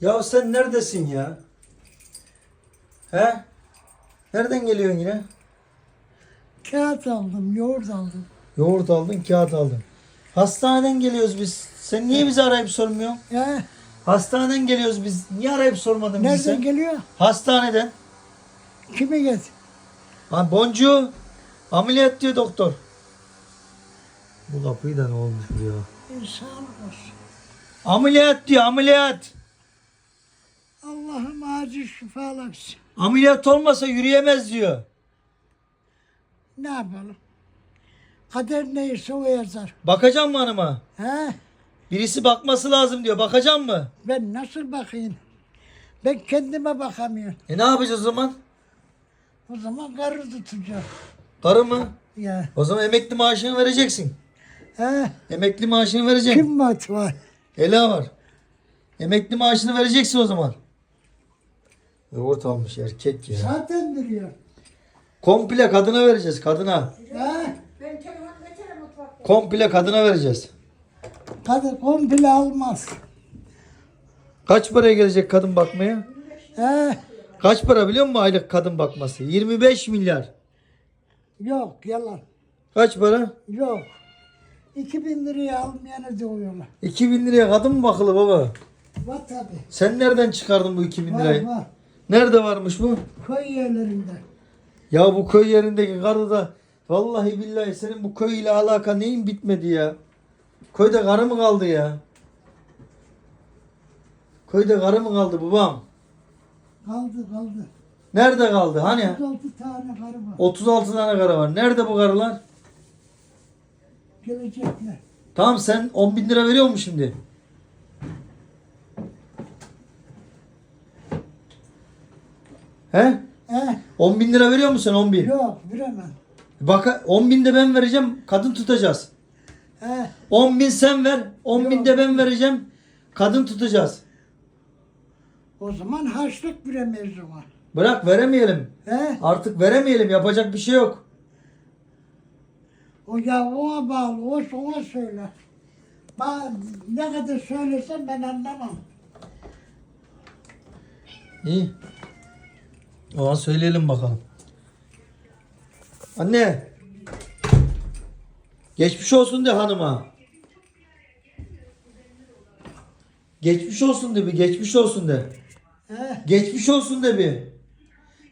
Ya sen neredesin ya? He? Nereden geliyorsun yine? Kağıt aldım, yoğurt aldım. Yoğurt aldın, kağıt aldın. Hastaneden geliyoruz biz. Sen niye bizi arayıp sormuyorsun? He? Hastaneden geliyoruz biz. Niye arayıp sormadın bizi Nereden sen? geliyor? Hastaneden. Kimi get? Ha boncuğu ameliyat diyor doktor. Bu kapıyı da ne olmuş bu ya? Sağlık olsun. Ameliyat diyor ameliyat. Allah'ım acil şifalasın. Ameliyat olmasa yürüyemez diyor. Ne yapalım? Kader neyse o yazar. Bakacağım mı hanıma? He? Birisi bakması lazım diyor. Bakacağım mı? Ben nasıl bakayım? Ben kendime bakamıyorum. E ne yapacağız o zaman? O zaman karı tutacağım. Karı mı? Ya. O zaman emekli maaşını vereceksin. He? Emekli maaşını vereceksin. Kim mat var? Ela var. Emekli maaşını vereceksin o zaman. Yoğurt almış erkek ya. Zaten duruyor. Komple kadına vereceğiz kadına. He? Komple kadına vereceğiz. Kadın komple almaz. Kaç paraya gelecek kadın bakmaya? He? Kaç para biliyor musun aylık kadın bakması? 25 milyar. Yok yalan. Kaç para? Yok. 2000 liraya almayanı dövüyorlar. 2000 liraya kadın mı bakılı baba? Var tabi. Sen nereden çıkardın bu 2000 Var lirayı? var. Nerede varmış bu? Köy yerlerinde. Ya bu köy yerindeki karı da vallahi billahi senin bu köy ile alaka neyin bitmedi ya? Köyde karı mı kaldı ya? Köyde karı mı kaldı babam? Kaldı kaldı. Nerede kaldı? Hani? 36 tane karı var. 36 tane karı var. Nerede bu karılar? Gelecekler. Tamam sen 10 bin lira veriyor musun şimdi? He? He? 10 bin lira veriyor musun 10 bin? Yok veremem. Bak 10 bin de ben vereceğim. Kadın tutacağız. He? 10 bin sen ver. 10 bin Yok. de ben vereceğim. Kadın tutacağız. O zaman harçlık veremeyiz ona. Bırak veremeyelim. He? Artık veremeyelim. Yapacak bir şey yok. O ya ona bağlı. O ona söyle. Ben ne kadar söylesem ben anlamam. İyi. O zaman söyleyelim bakalım. Anne. Geçmiş olsun de hanıma. Geçmiş olsun de bir. Geçmiş olsun de. He? Geçmiş olsun de bir.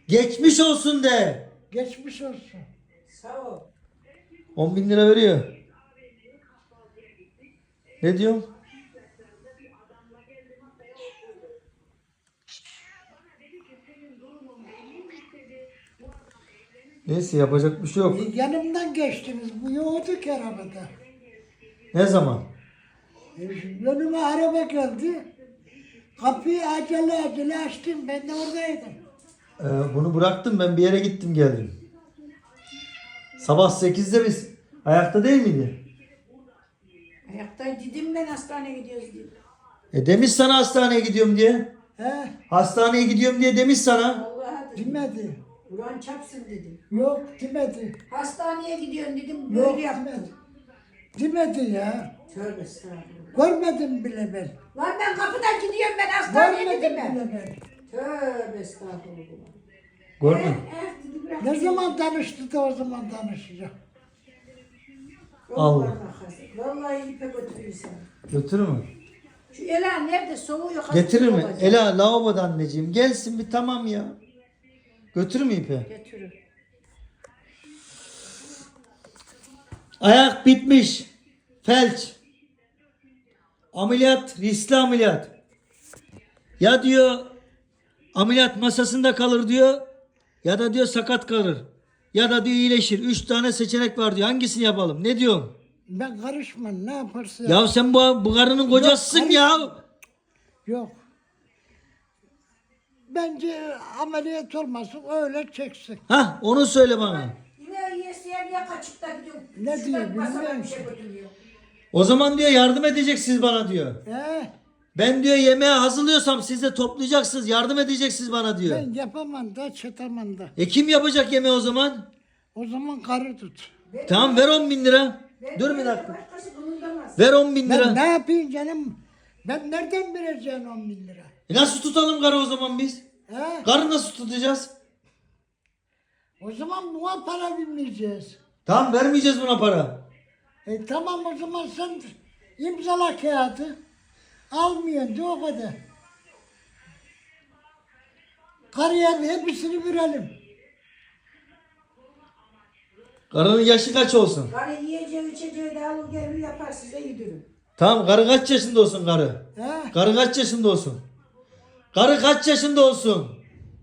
Geçmiş olsun de. Geçmiş olsun. Sağ ol. 10 bin lira veriyor. Ne diyorsun? Neyse yapacak bir şey yok. E, yanımdan geçtiniz. Bu yoktu ki arabada. Ne zaman? E, şimdi önüme araba geldi. Kapıyı acele acele açtım. Ben de oradaydım. Ee, bunu bıraktım ben bir yere gittim geldim. Sabah 8'de biz ayakta değil miydi? Ayakta dedim ben hastaneye gidiyoruz dedim. E demiş sana hastaneye gidiyorum diye. He? Hastaneye gidiyorum diye demiş sana. Allah'a dedim. Demedi. Ulan çapsın dedim. Yok demedi. Hastaneye gidiyorsun dedim. Yok Böyle yaptın. demedi. Demedi ya. Tövbe estağfurullah. Görmedim bile ben. Lan ben kapıdan gidiyorum ben hastaneye Görmedim dedim ben. bile ben. Tövbe estağfurullah. Gördün. mü? Eh, eh, dedi, bırak. Ne zaman tanıştı da o zaman tanışacak. Allah. Vallahi. Vallahi ipe götürüyor seni. Götürür mü? Şu Ela nerede soğuyor? Getirir mi? Ela lavaboda anneciğim. Gelsin bir tamam ya. Götürür mü ipi? Götürür. Ayak bitmiş. Felç. Ameliyat, riskli ameliyat. Ya diyor ameliyat masasında kalır diyor ya da diyor sakat kalır. Ya da diyor iyileşir. Üç tane seçenek var diyor. Hangisini yapalım? Ne diyorsun? Ben karışmam ne yaparsa. Ya sen bu, bu karının kocasısın karış- ya. Yok. Bence ameliyat olmasın öyle çeksin. Hah onu söyle bana. Yine yesiye niye kaçıp da gidiyorum? Ne Şuradan diyor, bilmiyorum bir şey ki. götürüyor. O zaman diyor yardım edeceksiniz bana diyor. He? Ben diyor yemeğe hazırlıyorsam siz de toplayacaksınız, yardım edeceksiniz bana diyor. Ben yapamam da çatamam da. E kim yapacak yemeği o zaman? O zaman karı tut. Tamam ver 10 bin lira. Dur bir dakika. Başkası. Ver 10 bin lira. Ben ne yapayım canım? Ben nereden vereceğim 10 bin lira? E nasıl tutalım karı o zaman biz? He? Karı nasıl tutacağız? O zaman buna para bilmeyeceğiz. Tamam vermeyeceğiz buna para. E tamam o zaman sen imzala kağıdı. De o kadar. Kariyer hepsini verelim. Karının yaşı kaç olsun? Karı yiyeceği içeceği de alır gelir yapar size yedirin. Tamam karı kaç yaşında olsun karı? He? Karı kaç yaşında olsun? Karı kaç yaşında olsun?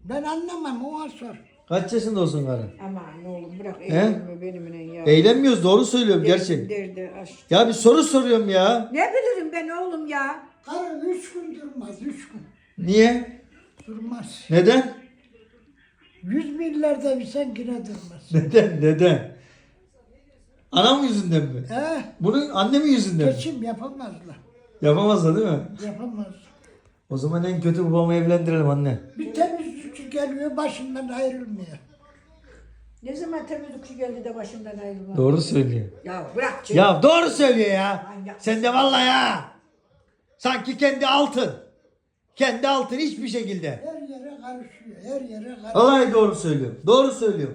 Ben anlamam ona sor. Kaç yaşında olsun karı? Aman oğlum bırak eğlenme benimle ya. Eğlenmiyoruz doğru söylüyorum gerçek. Derdi aşk. Ya bir soru soruyorum ya. Ne bilirim ben oğlum ya? Karı üç gün durmaz, üç gün. Niye? Durmaz. Neden? Yüz binlerde bir sen yine durmaz. Neden? Neden? Anam yüzünden mi? He? Bunun annemin yüzünden mi? Geçim yapamazlar. Yapamazlar değil mi? Yapamaz. O zaman en kötü babamı evlendirelim anne. Bir temizlikçi geliyor başından ayrılmıyor. Ne zaman temizlikçi geldi de başımdan ayrılma. Doğru söylüyor. Ya bırak çek. Ya doğru söylüyor ya. Manyak. Sen de vallahi ya. Sanki kendi altın. Kendi altın hiçbir şekilde. Her yere karışıyor, her yere karışıyor. Vallahi doğru söylüyor. Doğru söylüyor.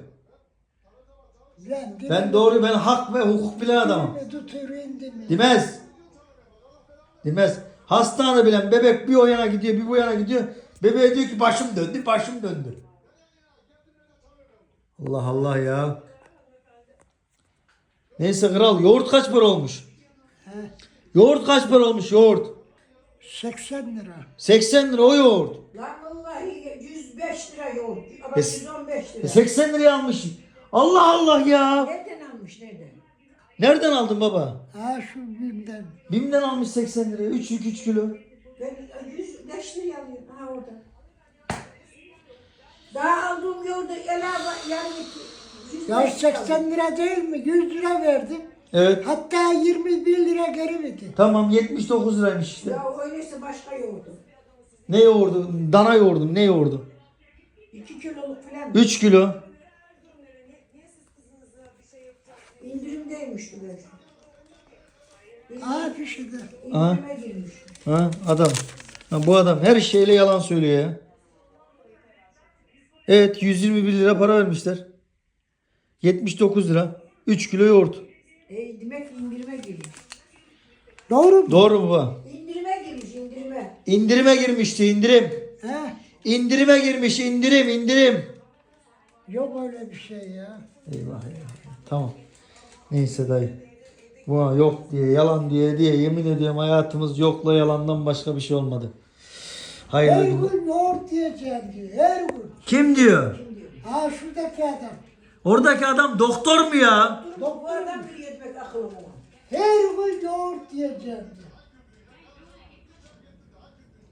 Ben, Ben doğru ben hak ve hukuk bilen adamım. Tutuyor indi mi? Demez. Demez. Hastane bilen bebek bir o yana gidiyor bir bu yana gidiyor. Bebeğe diyor ki başım döndü başım döndü. Allah Allah ya. Neyse kral yoğurt kaç para olmuş? He, Yoğurt kaç para olmuş yoğurt? 80 lira. 80 lira o yoğurt. Lan vallahi 105 lira yoğurt. Ama E, 115 E lira. 80 liraya almış. Allah Allah ya. Nereden almış nereden? Nereden aldın baba? Ha şu bimden. Bim'den almış 80 liraya. 3 yük 3 kilo. Ben 105 liraya alıyorum. Ha orada. Daha aldığım yoğurdu elava yani 105 Ya 80 lira değil mi? 100 lira verdim. Evet. Hatta 21 lira geri verdim. Tamam 79 liraymış işte. Ya öyleyse başka yoğurdu. Ne yoğurdu? Dana yoğurdu. Ne yoğurdu? 2 kiloluk falan 3 kilo. İndirimdeymişti böyle. Ha fişi de. Aha. İndirime girmiş. Ha adam. Ha, bu adam her şeyle yalan söylüyor ya. Evet 121 lira para vermişler. 79 lira. 3 kilo yoğurt. E, demek indirime girmiş. Doğru mu? Doğru mu baba? İndirime girmiş indirime. İndirime girmişti indirim. He? İndirime girmiş indirim indirim. Yok öyle bir şey ya. Eyvah ya. Tamam. Neyse dayı. Buna yok diye yalan diye diye yemin ediyorum hayatımız yokla yalandan başka bir şey olmadı. Her Hayırlı günler. gün yoğurt diyeceğim diyor. Her gün. Kim diyor? Ha şuradaki adam. Oradaki adam doktor mu ya? Adam bir yetmek akıllı olan. Her gün yoğurt diyeceğim diyor.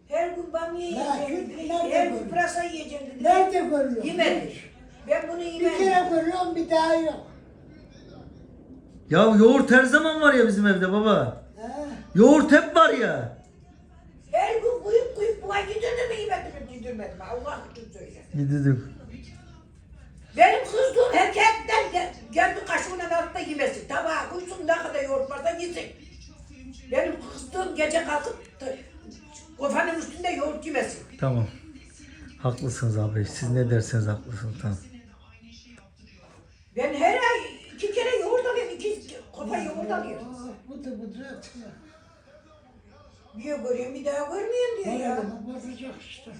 Her gün bamya Ya, yiyeceğim. Her gün pırasa yiyeceğim dedi. Nerede görüyorsun? Yemedi. Ben bunu Bir yemedim. kere görüyorum bir daha yok. Ya yoğurt her zaman var ya bizim evde baba. He? Yoğurt hep var ya. Her gün kuyup kuyup buna gidiyordu mu yemedim yedirmedim. Allah için söyle. Benim kızdığım erkekten gel, kendi kaşığının altında yemesin. Tabağa koysun ne kadar yoğurt varsa yesin. Benim kızdığım gece kalkıp da, kofanın üstünde yoğurt yemesin. Tamam. Haklısınız abi. Siz ne derseniz haklısınız. Tamam. Ben her ay iki kere yoğurt alıyorum. iki kofa yoğurt alıyorum. Ah, Bıdı bıdı atıyor. Bir görüyorum bir daha görmeyeyim diyor ya. Moralimi bozacak işte.